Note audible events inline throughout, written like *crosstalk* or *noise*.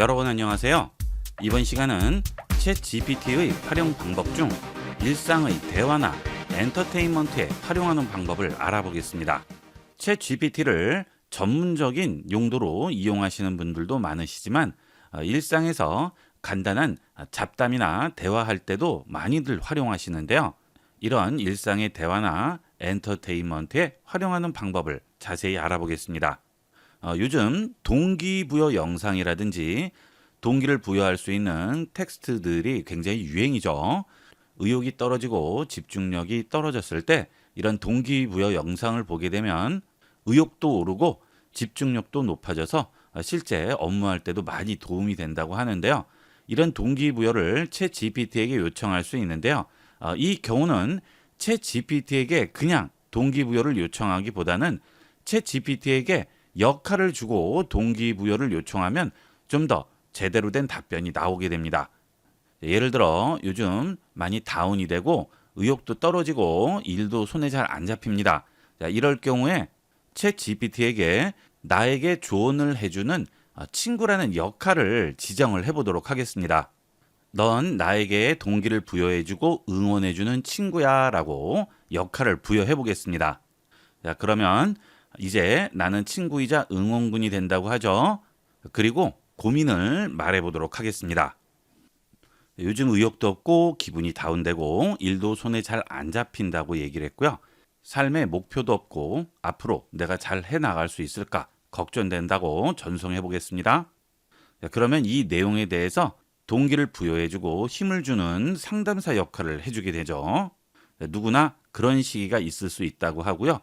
여러분 안녕하세요. 이번 시간은 챗 GPT의 활용 방법 중 일상의 대화나 엔터테인먼트에 활용하는 방법을 알아보겠습니다. 챗 GPT를 전문적인 용도로 이용하시는 분들도 많으시지만 어, 일상에서 간단한 잡담이나 대화할 때도 많이들 활용하시는데요. 이런 일상의 대화나 엔터테인먼트에 활용하는 방법을 자세히 알아보겠습니다. 어, 요즘 동기부여 영상이라든지 동기를 부여할 수 있는 텍스트들이 굉장히 유행이죠. 의욕이 떨어지고 집중력이 떨어졌을 때 이런 동기부여 영상을 보게 되면 의욕도 오르고 집중력도 높아져서 실제 업무할 때도 많이 도움이 된다고 하는데요. 이런 동기부여를 채 GPT에게 요청할 수 있는데요. 어, 이 경우는 채 GPT에게 그냥 동기부여를 요청하기보다는 채 GPT에게 역할을 주고 동기부여를 요청하면 좀 더 제대로 된 답변이 나오게 됩니다. 예를 들어 요즘 많이 다운이 되고 의욕도 떨어지고 일도 손에 잘 안 잡힙니다. 자, 이럴 경우에 챗 GPT에게 나에게 조언을 해주는 어, 친구라는 역할을 지정을 해보도록 하겠습니다. 넌 나에게 동기를 부여해주고 응원해주는 친구야 라고 역할을 부여해 보겠습니다. 자, 그러면 이제 나는 친구이자 응원군이 된다고 하죠. 그리고 고민을 말해 보도록 하겠습니다. 요즘 의욕도 없고 기분이 다운되고 일도 손에 잘 안 잡힌다고 얘기를 했고요. 삶의 목표도 없고 앞으로 내가 잘 해 나갈 수 있을까 걱정된다고 전송해 보겠습니다. 자, 그러면 이 내용에 대해서 동기를 부여해주고 힘을 주는 상담사 역할을 해주게 되죠. 자, 누구나 그런 시기가 있을 수 있다고 하고요.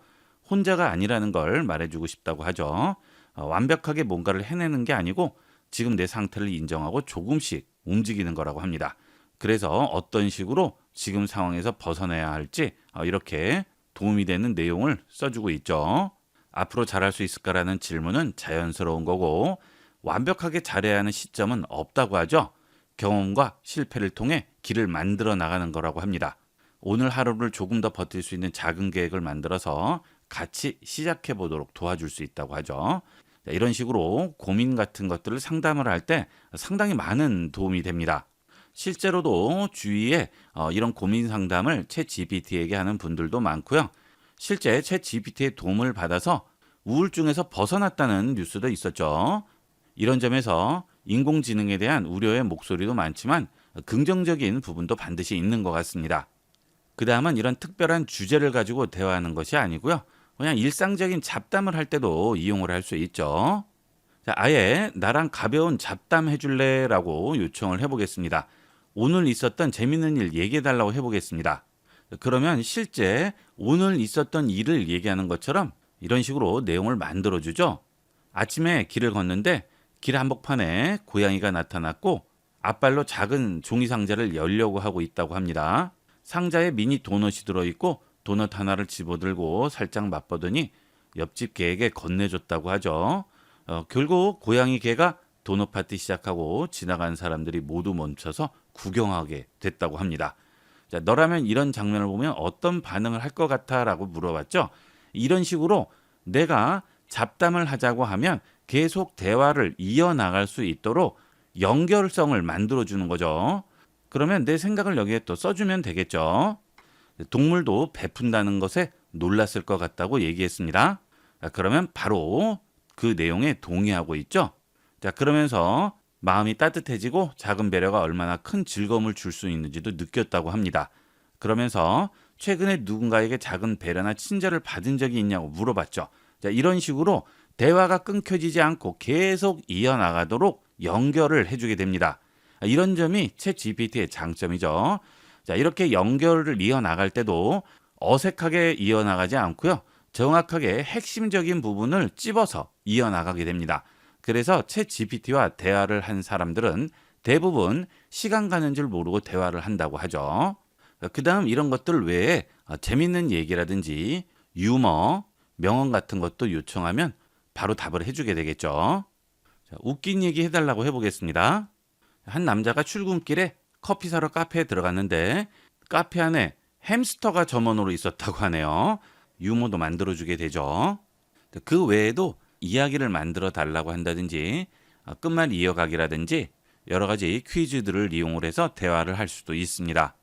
혼자가 아니라는 걸 말해주고 싶다고 하죠. 어, 완벽하게 뭔가를 해내는 게 아니고 지금 내 상태를 인정하고 조금씩 움직이는 거라고 합니다. 그래서 어떤 식으로 지금 상황에서 벗어나야 할지 어, 이렇게 도움이 되는 내용을 써주고 있죠. 앞으로 잘할 수 있을까라는 질문은 자연스러운 거고 완벽하게 잘해야 하는 시점은 없다고 하죠. 경험과 실패를 통해 길을 만들어 나가는 거라고 합니다. 오늘 하루를 조금 더 버틸 수 있는 작은 계획을 만들어서 같이 시작해 보도록 도와줄 수 있다고 하죠. 자, 이런 식으로 고민 같은 것들을 상담을 할 때 상당히 많은 도움이 됩니다. 실제로도 주위에 어, 이런 고민 상담을 채 GPT에게 하는 분들도 많고요. 실제 채 GPT의 도움을 받아서 우울증에서 벗어났다는 뉴스도 있었죠. 이런 점에서 인공지능에 대한 우려의 목소리도 많지만 긍정적인 부분도 반드시 있는 것 같습니다. 그 다음은 이런 특별한 주제를 가지고 대화하는 것이 아니고요. 그냥 일상적인 잡담을 할 때도 이용을 할 수 있죠. 자, 아예 나랑 가벼운 잡담 해줄래 라고 요청을 해보겠습니다. 오늘 있었던 재밌는 일 얘기해달라고 해보겠습니다. 그러면 실제 오늘 있었던 일을 얘기하는 것처럼 이런 식으로 내용을 만들어주죠. 아침에 길을 걷는데 길 한복판에 고양이가 나타났고 앞발로 작은 종이 상자를 열려고 하고 있다고 합니다. 상자에 미니 도넛이 들어있고 도넛 하나를 집어들고 살짝 맛보더니 옆집 개에게 건네줬다고 하죠. 어, 결국 고양이 개가 도넛 파티 시작하고 지나간 사람들이 모두 멈춰서 구경하게 됐다고 합니다. 자, 너라면 이런 장면을 보면 어떤 반응을 할 것 같아? 라고 물어봤죠. 이런 식으로 내가 잡담을 하자고 하면 계속 대화를 이어나갈 수 있도록 연결성을 만들어주는 거죠. 그러면 내 생각을 여기에 또 써주면 되겠죠. 동물도 베푼다는 것에 놀랐을 것 같다고 얘기했습니다. 자, 그러면 바로 그 내용에 동의하고 있죠. 자, 그러면서 마음이 따뜻해지고 작은 배려가 얼마나 큰 즐거움을 줄 수 있는지도 느꼈다고 합니다. 그러면서 최근에 누군가에게 작은 배려나 친절을 받은 적이 있냐고 물어봤죠. 자, 이런 식으로 대화가 끊겨지지 않고 계속 이어나가도록 연결을 해주게 됩니다. 이런 점이 챗 GPT의 장점이죠. 자, 이렇게 연결을 이어나갈 때도 어색하게 이어나가지 않고요. 정확하게 핵심적인 부분을 찝어서 이어나가게 됩니다. 그래서 챗 GPT와 대화를 한 사람들은 대부분 시간 가는 줄 모르고 대화를 한다고 하죠. 그 다음 이런 것들 외에 재밌는 얘기라든지 유머, 명언 같은 것도 요청하면 바로 답을 해주게 되겠죠. 자, 웃긴 얘기 해달라고 해보겠습니다. 한 남자가 출근길에 커피 사러 카페에 들어갔는데 카페 안에 햄스터가 점원으로 있었다고 하네요. 유머도 만들어주게 되죠. 그 외에도 이야기를 만들어 달라고 한다든지 어, 끝말 이어가기라든지 여러 가지 퀴즈들을 이용을 해서 대화를 할 수도 있습니다.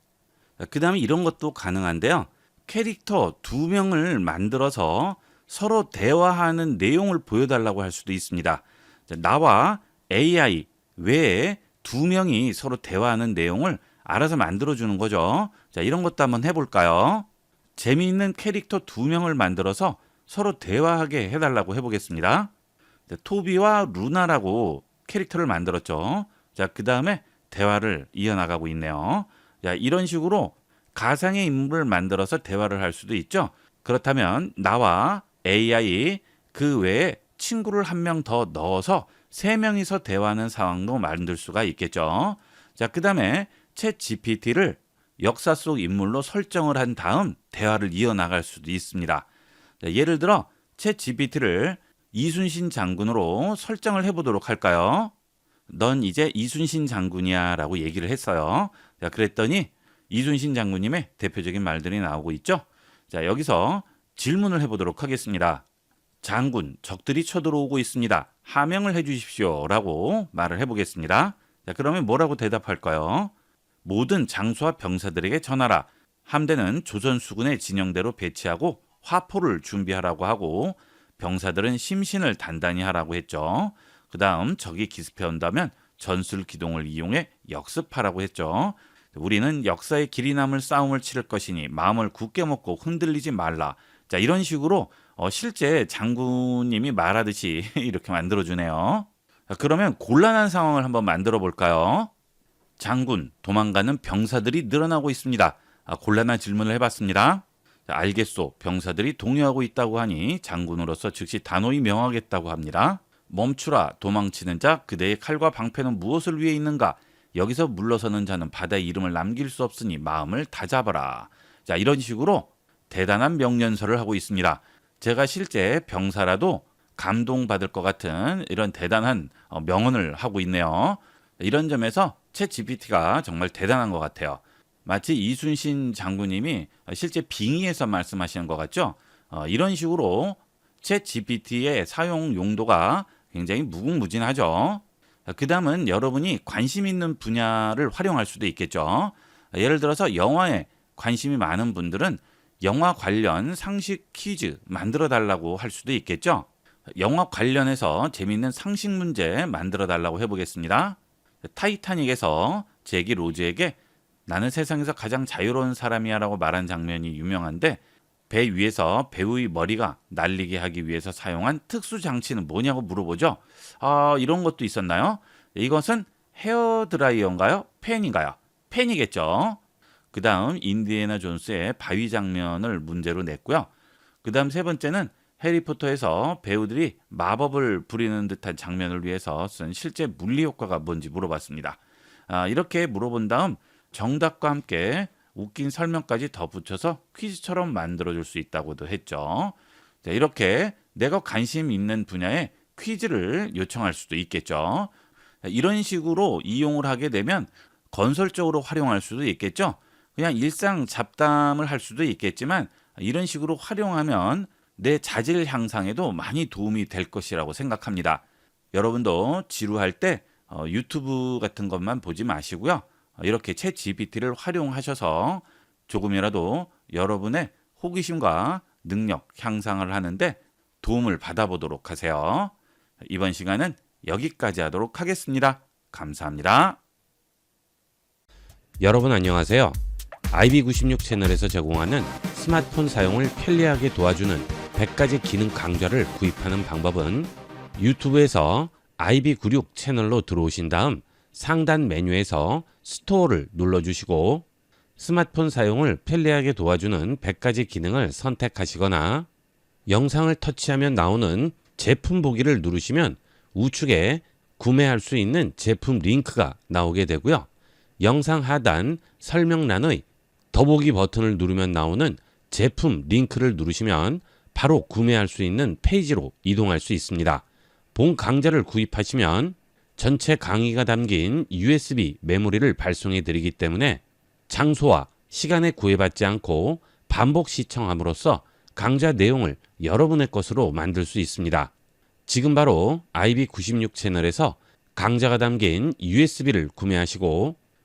그 다음에 이런 것도 가능한데요. 캐릭터 두 명을 만들어서 서로 대화하는 내용을 보여달라고 할 수도 있습니다. 자, 나와 AI 외에 두 명이 서로 대화하는 내용을 알아서 만들어주는 거죠. 자, 이런 것도 한번 해볼까요? 재미있는 캐릭터 두 명을 만들어서 서로 대화하게 해달라고 해보겠습니다. 자, 토비와 루나라고 캐릭터를 만들었죠. 자, 그 다음에 대화를 이어나가고 있네요. 자, 이런 식으로 가상의 인물을 만들어서 대화를 할 수도 있죠. 그렇다면 나와 AI 그 외에 친구를 한 명 더 넣어서 세 명이서 대화하는 상황도 만들 수가 있겠죠. 자, 그 다음에 챗 GPT를 역사 속 인물로 설정을 한 다음 대화를 이어나갈 수도 있습니다. 자, 예를 들어 챗 GPT를 이순신 장군으로 설정을 해보도록 할까요? 넌 이제 이순신 장군이야 라고 얘기를 했어요. 자, 그랬더니 이순신 장군님의 대표적인 말들이 나오고 있죠. 자, 여기서 질문을 해보도록 하겠습니다. 장군, 적들이 쳐들어오고 있습니다. 하명을 해주십시오. 라고 말을 해보겠습니다. 자, 그러면 뭐라고 대답할까요? 모든 장수와 병사들에게 전하라. 함대는 조선 수군의 진영대로 배치하고 화포를 준비하라고 하고 병사들은 심신을 단단히 하라고 했죠. 그 다음 적이 기습해 온다면 전술 기동을 이용해 역습하라고 했죠. 우리는 역사의 길이 남을 싸움을 치를 것이니 마음을 굳게 먹고 흔들리지 말라. 자, 이런 식으로 어, 실제 장군님이 말하듯이 *laughs* 이렇게 만들어주네요. 자, 그러면 곤란한 상황을 한번 만들어 볼까요? 장군, 도망가는 병사들이 늘어나고 있습니다. 아, 곤란한 질문을 해봤습니다. 자, 알겠소. 병사들이 동요하고 있다고 하니 장군으로서 즉시 단호히 명하겠다고 합니다. 멈추라. 도망치는 자, 그대의 칼과 방패는 무엇을 위해 있는가? 여기서 물러서는 자는 바다의 이름을 남길 수 없으니 마음을 다잡아라. 자, 이런 식으로 대단한 명령서를 하고 있습니다. 제가 실제 병사라도 감동받을 것 같은 이런 대단한 어, 명언을 하고 있네요. 이런 점에서 챗 GPT가 정말 대단한 것 같아요. 마치 이순신 장군님이 실제 빙의해서 말씀하시는 것 같죠? 어, 이런 식으로 챗 GPT의 사용 용도가 굉장히 무궁무진하죠. 그 다음은 여러분이 관심 있는 분야를 활용할 수도 있겠죠. 예를 들어서 영화에 관심이 많은 분들은 영화 관련 상식 퀴즈 만들어 달라고 할 수도 있겠죠. 영화 관련해서 재미있는 상식 문제 만들어 달라고 해보겠습니다. 타이타닉에서 제기 로즈에게 나는 세상에서 가장 자유로운 사람이야 라고 말한 장면이 유명한데 배 위에서 배우의 머리가 날리게 하기 위해서 사용한 특수 장치는 뭐냐고 물어보죠. 아, 이런 것도 있었나요? 이것은 헤어 드라이어인가요? 팬인가요? 팬이겠죠. 그 다음 인디애나 존스의 바위 장면을 문제로 냈고요. 그 다음 세 번째는 해리포터에서 배우들이 마법을 부리는 듯한 장면을 위해서 쓴 실제 물리 효과가 뭔지 물어봤습니다. 아, 이렇게 물어본 다음 정답과 함께 웃긴 설명까지 덧붙여서 퀴즈처럼 만들어줄 수 있다고도 했죠. 자, 이렇게 내가 관심 있는 분야에 퀴즈를 요청할 수도 있겠죠. 자, 이런 식으로 이용을 하게 되면 건설적으로 활용할 수도 있겠죠. 그냥 일상 잡담을 할 수도 있겠지만 이런 식으로 활용하면 내 자질 향상에도 많이 도움이 될 것이라고 생각합니다. 여러분도 지루할 때 어, 유튜브 같은 것만 보지 마시고요. 이렇게 챗 GPT를 활용하셔서 조금이라도 여러분의 호기심과 능력 향상을 하는데 도움을 받아보도록 하세요. 이번 시간은 여기까지 하도록 하겠습니다. 감사합니다. 여러분 안녕하세요. IB96 채널에서 제공하는 스마트폰 사용을 편리하게 도와주는 100가지 기능 강좌를 구입하는 방법은 유튜브에서 IB96 채널로 들어오신 다음 상단 메뉴에서 스토어를 눌러주시고 스마트폰 사용을 편리하게 도와주는 100가지 기능을 선택하시거나 영상을 터치하면 나오는 제품 보기를 누르시면 우측에 구매할 수 있는 제품 링크가 나오게 되고요. 영상 하단 설명란의 더보기 버튼을 누르면 나오는 제품 링크를 누르시면 바로 구매할 수 있는 페이지로 이동할 수 있습니다. 본 강좌를 구입하시면 전체 강의가 담긴 USB 메모리를 발송해 드리기 때문에 장소와 시간에 구애받지 않고 반복 시청함으로써 강좌 내용을 여러분의 것으로 만들 수 있습니다. 지금 바로 IB96 채널에서 강좌가 담긴 USB를 구매하시고